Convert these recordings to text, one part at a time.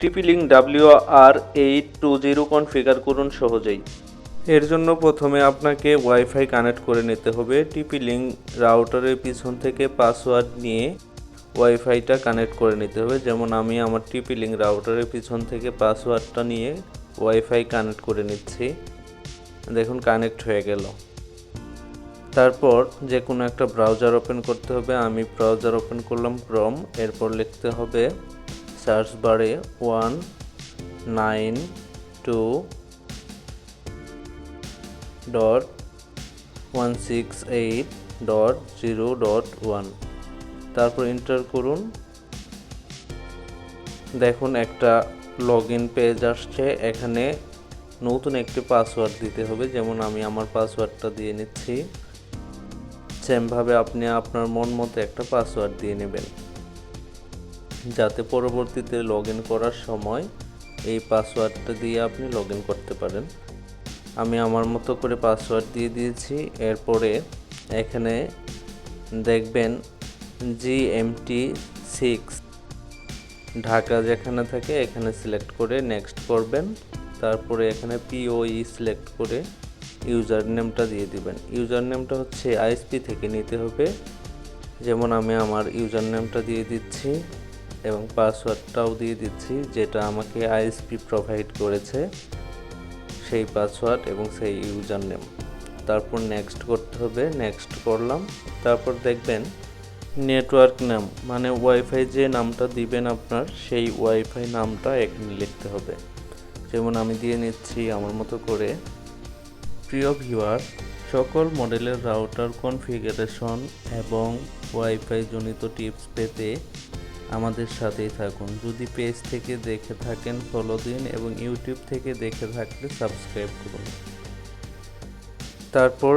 Link W R eight two zero configure করুন সহজেই। এর জন্য প্রথমে আপনাকে ওয়াইফাই কানেক্ট করে নিতে হবে। টিপি লিঙ্ক রাউটারের পিছন থেকে পাসওয়ার্ড নিয়ে ওয়াইফাইটা কানেক্ট করে নিতে হবে। যেমন আমি আমার টিপি লিঙ্ক রাউটারের পিছন থেকে পাসওয়ার্ডটা নিয়ে ওয়াইফাই কানেক্ট করে নিচ্ছি। দেখুন, কানেক্ট হয়ে গেল। তারপর যে কোনো একটা ব্রাউজার ওপেন করতে হবে। আমি ব্রাউজার ওপেন করলাম, ক্রম। এরপর লিখতে হবে সার্চ বারে one, nine, two, dot, one, six, eight, dot, zero, dot, one. তারপর এন্টার করুন। দেখুন একটা লগ ইন পেজ আসছে। এখানে নতুন একটি পাসওয়ার্ড দিতে হবে। যেমন আমি আমার পাসওয়ার্ডটা দিয়ে নিচ্ছি। সেমভাবে আপনি আপনার মন মতো একটা পাসওয়ার্ড দিয়ে নেবেন। যাতে পরবর্তীতে লগ করার সময় এই পাসওয়ার্ডটা দিয়ে আপনি লগ করতে পারেন। আমি আমার মতো করে পাসওয়ার্ড দিয়ে দিয়েছি। এরপরে এখানে দেখবেন G M T six Dhaka যেখানে থাকে এখানে সিলেক্ট করে নেক্সট করবেন। তারপরে এখানে পিওই সিলেক্ট করে ইউজার নেমটা দিয়ে দিবেন। ইউজার নেমটা হচ্ছে আইএসপি থেকে নিতে হবে। যেমন আমি আমার ইউজার নেমটা দিয়ে দিচ্ছি। এবং পাসওয়ার্ডটাও দিয়ে দিচ্ছি, যেটা আমাকে আইএসপি প্রোভাইড করেছে। সেই পাসওয়ার্ড এবং সেই ইউজার নেম তারপর নেক্সট করতে হবে নেক্সট করলাম। তারপর দেখবেন নেটওয়ার্ক নাম মানে ওয়াইফাই যে নামটা দিবেন আপনার, সেই ওয়াইফাই নামটা এখানে লিখতে হবে। যেমন আমি দিয়ে নিচ্ছি আমার মতো করে। প্রিয় ভিউয়ার সকল মডেলের রাউটার কনফিগারেশন এবং ওয়াইফাই জনিত টিপস পেতে আমাদের সাথেই থাকুন। যদি পেজ থেকে দেখে থাকেন ফলো দিন এবং ইউটিউব থেকে দেখে থাকলে সাবস্ক্রাইব করুন। তারপর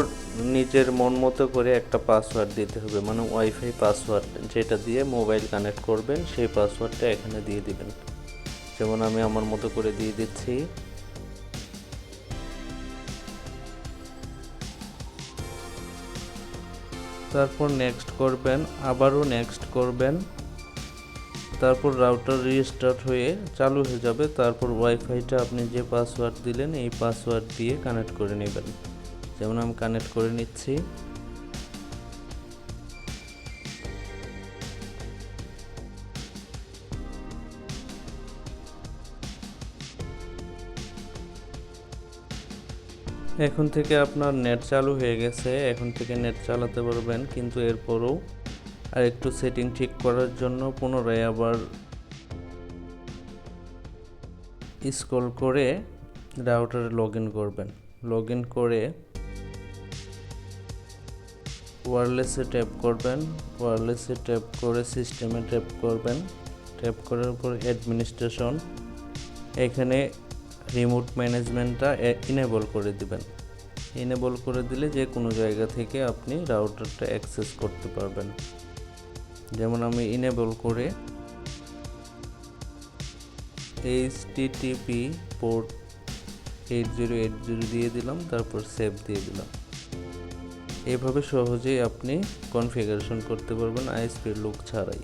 নিজের মন মতো করে একটা পাসওয়ার্ড দিতে হবে মানে ওয়াইফাই পাসওয়ার্ড যেটা দিয়ে মোবাইল কানেক্ট করবেন, সেই পাসওয়ার্ডটা এখানে দিয়ে দিবেন। যেমন আমি আমার মতো করে দিয়ে দিচ্ছি। তারপর নেক্সট করবেন, আবারও নেক্সট করবেন। তারপর রাউটার রিস্টার্ট হয়ে চালু হয়ে যাবে। তারপর ওয়াইফাইটা আপনি যে পাসওয়ার্ড দিলেন, এই পাসওয়ার্ড দিয়ে কানেক্ট করে নেবেন। যেমন আমি কানেক্ট করে নিচ্ছি। এখন থেকে আপনার নেট চালু হয়ে গেছে। এখন থেকে নেট চালাতে পারবেন, কিন্তু এরপরও আর একটু সেটিং ঠিক করার জন্য পুনরায় আবার স্ক্রল করে রাউটারে লগ ইন করবেন। লগ ইন করে ওয়ারলেসে ট্যাপ করবেন। ওয়ারলেসে ট্যাপ করে সিস্টেমে ট্যাপ করবেন। ট্যাপ করার পর অ্যাডমিনিস্ট্রেশন এখানে রিমোট ম্যানেজমেন্টটা ইনেবল করে দিবেন। ইনেবল করে দিলে যে কোনো জায়গা থেকে আপনি রাউটারটা অ্যাক্সেস করতে পারবেন। যেমন আমি ইনেবল করে H TTP port eight zero eight zero দিয়ে দিলাম, তারপর সেভ দিয়ে দিলাম। এভাবে সহজেই আপনি কনফিগারেশন করতে পারবেন আইএসপির লুক ছাড়াই।